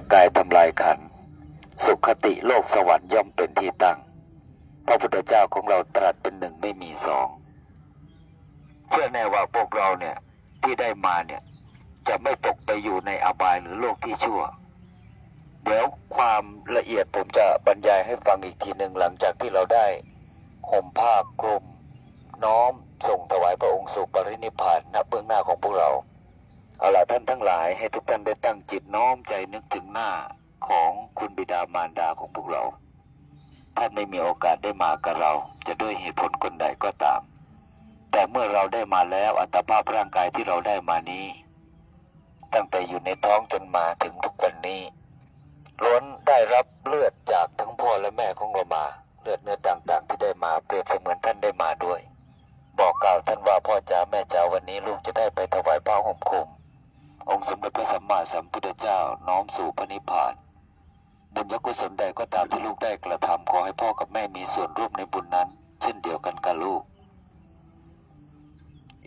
กกายทำลายขัน สุขติโลกสวรรค์ย่อมเป็นที่ตั้ง พระพุทธเจ้าของเราตรัสเป็นหนึ่งไม่มีสอง เชื่อแน่ว่าพวกเราเนี่ยที่ได้มาเนี่ยจะไม่ตกไปอยู่ในอบายหรือโลกที่ชั่ว เดี๋ยวความละเอียดผมจะบรรยายให้ฟังอีกทีหนึ่งหลังจากที่เราได้ห่มผ้าคลุมน้อมส่งถวายพระองค์สู่ปรินิพพานณเบื้องหน้าของพวกเรา เอาล่ะท่านทั้งหลายให้ทุกท่านได้ตั้งจิตน้อมใจนึกถึงหน้าของคุณบิดามารดาของพวกเรา ท่านไม่มีโอกาสได้มากับเรา จะด้วยเหตุผลคนใดก็ตาม แต่เมื่อเราได้มาแล้วอัตภาพร่างกายที่เราได้มานี้ ตั้งแต่อยู่ในท้องจนมาถึงทุกวันนี้ ล้วนได้รับเลือดจากทั้งพ่อและแม่ของเรามา เลือดเนื้อต่างๆ ที่ได้มาเปรียบเสมือนท่านได้มาด้วย บอกกล่าวท่านว่าพ่อจ๋าแม่จ๋าวันนี้ลูกจะได้ไปถวายผ้าห่มคลุม องค์สมเด็จพระสัมมาสัมพุทธเจ้าน้อมสู่พระนิพพาน บุญยกุศลใดก็ตามที่ลูกได้กระทำขอให้พ่อกับแม่มีส่วนร่วมในบุญนั้น เช่นเดียวกันกับลูก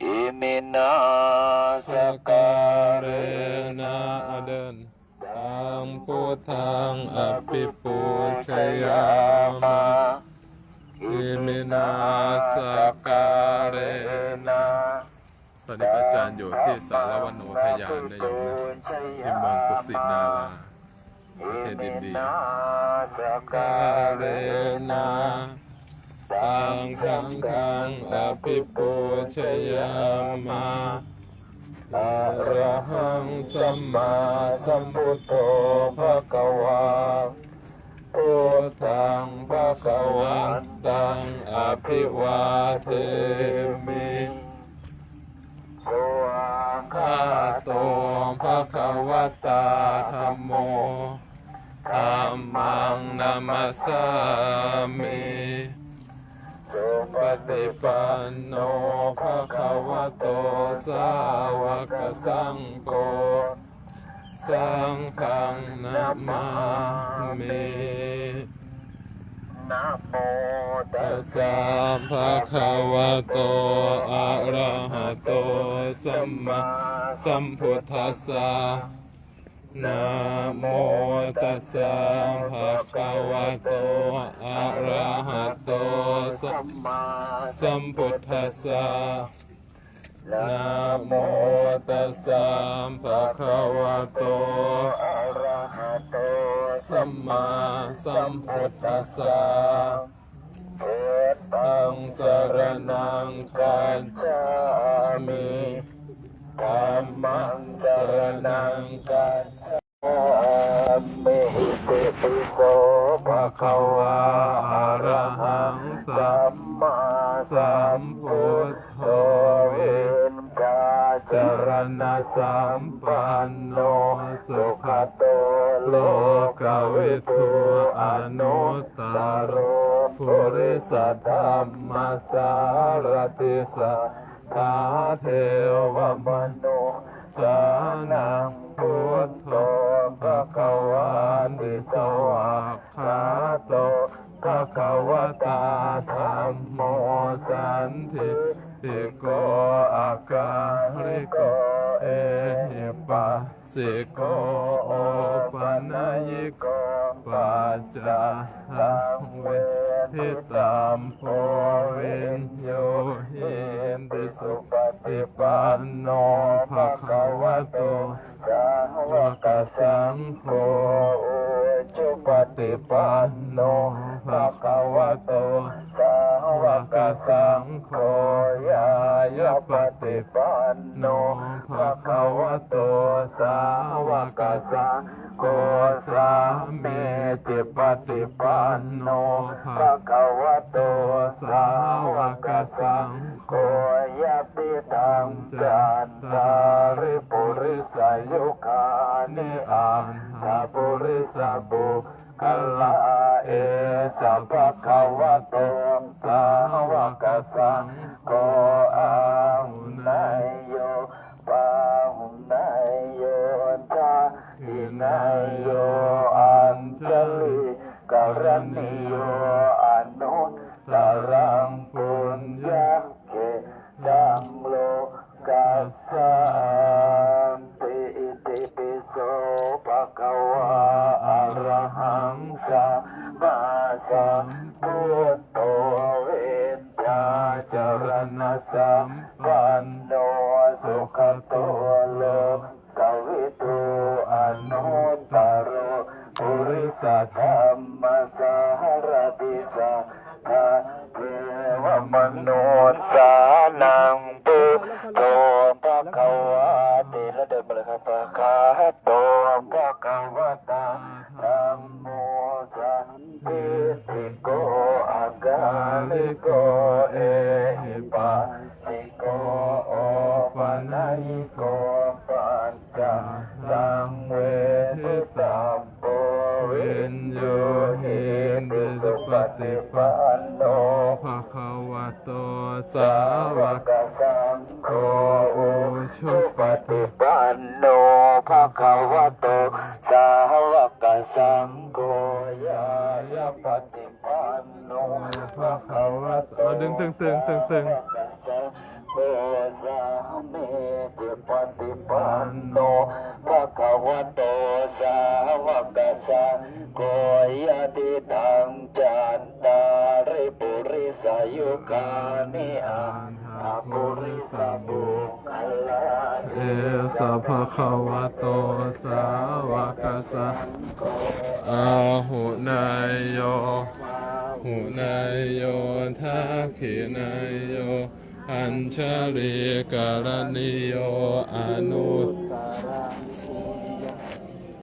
อิมินาสสกาการเรเรนะนะเดินตังพุทธังอภิปูชยามาอิมินาสการเรนะ ตอนนี้พระอาจารย์อยู่ที่สารวันโนทยานนะโยมนะที่เมืองกุสินาราประเทศอินเดียกาเรนะตังสังฆังอภิปูชยามาอะระหังสัมมาสัมพุทโธภะคะวาพุทธังภะคะวันตังอภิวาเทมิ ฏิปันโนภะคะวะโตสาวกสังโฆสังฆังนามามินะโมตัตัสสสะสะภะคะวะโตอะระหะโตสัมมาสัมพุทธัสสะ นะโมตัสสะภะคะวะโต อะระหะโต สัมมาสัมพุทธัสสะนะโมตัสสะภะคะวะโต อะระหะโต สัมมาสัมพุทธัสสะพุทธัตังงสรนังคัจฉามิธัมมังสรนังคัจ ภะภะคะวะอะระหังสัมมาสัมพุทโธเวนกาจรณะสัมปันโนสุขโตโลกวิทูอนุตตรโรภูริสัทธรรมสารติสัทธาเทวมโน สานังพุทโธภะคะวันติสวากขาโตภะคะวตาธัมโมสันติติโกอาการิโกเอหิปัสสิโกโอปัญญิโกปัจจาหังเวทิตามโพวินโยหินติสุป ติปันโนภะคะวะโตสาวกสังโฆจุปติปันโนภะคะวะโต วกสังโฆยายาปฏิปันโนภะคะวะโตสาวกสังโฆสามีจิปฏิปันโนภะคะวะโตสาวกสังโฆยะปิตังจา สัมพุทโธเวทยาจารณสัมปันโนสุขโตโลกวิทูอนุตตโรปุริสธรรมสารติสัทธเทวมนุษย์สานังปุโตภะคะวะเตระเดินมาเลยครับภะคะ โกปัญจตังเวทิตัมโปวินโยหิติสุปฏิปันโนภะคะวะโตสาวกสังโฆอุชุปฏิปันโนภะคะวะโตสาวกสังโฆยายาปฏิปันโนภะคะวะโตเอาดึงตึงตึงตึงตึง สังโฆสามีจิปฏิปันโนภะคะวะโตสาวกสังโฆยะติตังจันตาริปุริสายุคานิอันทาปุริสาบุคลาเอสะภะคะวะโตสาวกสังโฆอาหุนายโยหุนายโยทักขินายโย อัญชลีกรณิโยอนุต